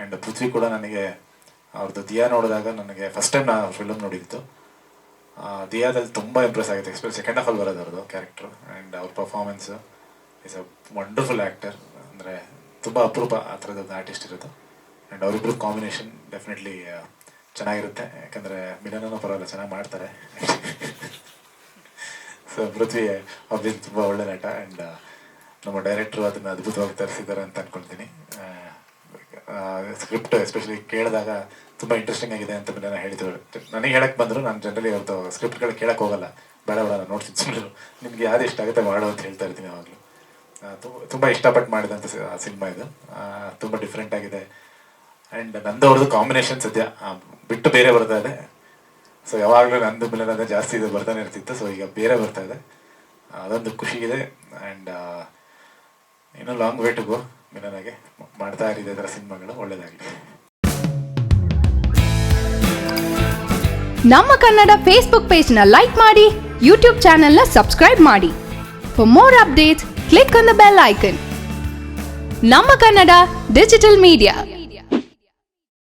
And ಪೃಥ್ವಿ ಕೂಡ ನನಗೆ ಅವ್ರದ್ದು ದಿಯಾ ನೋಡಿದಾಗ ನನಗೆ ಫಸ್ಟ್ ಟೈಮ್ ನಾನು ಫಿಲ್ಮ್ ನೋಡಿದ್ದು. ದಿಯಾದಲ್ಲಿ ತುಂಬ ಇಂಪ್ರೆಸ್ ಆಗುತ್ತೆ ಎಕ್ಸ್ಪೆಷಲಿ ಸೆಕೆಂಡ್ ಹಾಫ್ ಅಲ್ಲಿ ಬರೋದು ಅವ್ರದ್ದು ಕ್ಯಾರೆಕ್ಟರ್ ಆ್ಯಂಡ್ ಅವ್ರ performance is a wonderful actor ಅಂದರೆ ತುಂಬ ಅಪರೂಪ ಆ ಥರದ್ದು ಆರ್ಟಿಸ್ಟ್ ಇರೋದು. ಆ್ಯಂಡ್ ಅವರಿಬ್ಬರು ಕಾಂಬಿನೇಷನ್ ಡೆಫಿನೆಟ್ಲಿ ಚೆನ್ನಾಗಿರುತ್ತೆ. ಯಾಕಂದರೆ ಮಿಲನೂ ಪರವಾಗಿಲ್ಲ, ಚೆನ್ನಾಗಿ ಮಾಡ್ತಾರೆ. ಸೊ ಪೃಥ್ವಿ ಅವ್ರದ್ದು ತುಂಬ ಒಳ್ಳೆ ನಟ. ಆ್ಯಂಡ್ ನಮ್ಮ ಡೈರೆಕ್ಟ್ರು ಅದನ್ನು ಅದ್ಭುತವಾಗಿ ತರಿಸಿದ್ದಾರೆ ಅಂತ ಅಂದ್ಕೊಳ್ತೀನಿ ಸ್ಕ್ರಿಪ್ಟ್ ಎಸ್ಪೆಷಲಿ ಕೇಳಿದಾಗ ತುಂಬ ಇಂಟ್ರೆಸ್ಟಿಂಗ್ ಆಗಿದೆ ಅಂತ ನಾನು ಹೇಳಿದ್ರು. ನನಗೆ ಹೇಳಕ್ಕೆ ಬಂದರು, ನಾನು ಜನರಲಿ ಅವ್ರದ್ದು ಸ್ಕ್ರಿಪ್ಟ್ಗಳು ಕೇಳಕ್ಕೆ ಹೋಗಲ್ಲ. ಬೇಡ ಬೇಡ ನೋಡ್ತೀನಿ ಸುಮ್ಮನೆ ನಿಮ್ಗೆ ಯಾವ್ದು ಇಷ್ಟ ಆಗುತ್ತೆ ಮಾಡು ಅಂತ ಹೇಳ್ತಾ ಇರ್ತೀನಿ ಯಾವಾಗಲೂ. ತುಂಬ ಇಷ್ಟಪಟ್ಟು ಮಾಡಿದಂಥ ಸಿನಿಮಾ ಇದು. ತುಂಬ ಡಿಫ್ರೆಂಟ್ ಆಗಿದೆ. ಆ್ಯಂಡ್ ನಂದು ಅವ್ರದ್ದು ಕಾಂಬಿನೇಷನ್ ಸದ್ಯ ಬಿಟ್ಟು ಬೇರೆ ಬರ್ತಾ ಇದೆ. ಸೊ ಯಾವಾಗಲೂ ನಂದು ಮಿಲನದ ಜಾಸ್ತಿ ಇದು ಬರ್ತಾನೆ ಇರ್ತಿತ್ತು. ಸೊ ಈಗ ಬೇರೆ ಬರ್ತಾ ಇದೆ. ಅದೊಂದು ಖುಷಿ ಇದೆ ಆ್ಯಂಡ್ ಇನ್ನೂ ಲಾಂಗ್ ವೇ ಟು ಗೋ ಮಿಲನಗೆ ಮಾಡ್ತಾ ಇದೆ ಅದರ ಸಿನಿಮಾಗಳು ಒಳ್ಳೇದಾಗಲಿ. ನಮ್ಮ ಕನ್ನಡ ಫೇಸ್ಬುಕ್ನ ಲೈಕ್ ಮಾಡಿ ಯೂಟ್ಯೂಬ್ ಚಾನೆಲ್ನ ಸಬ್ಸ್ಕ್ರೈಬ್ ಮಾಡಿ. For more updates click on the bell icon ನಮ್ಮ ಕನ್ನಡ ಡಿಜಿಟಲ್ ಮೀಡಿಯಾ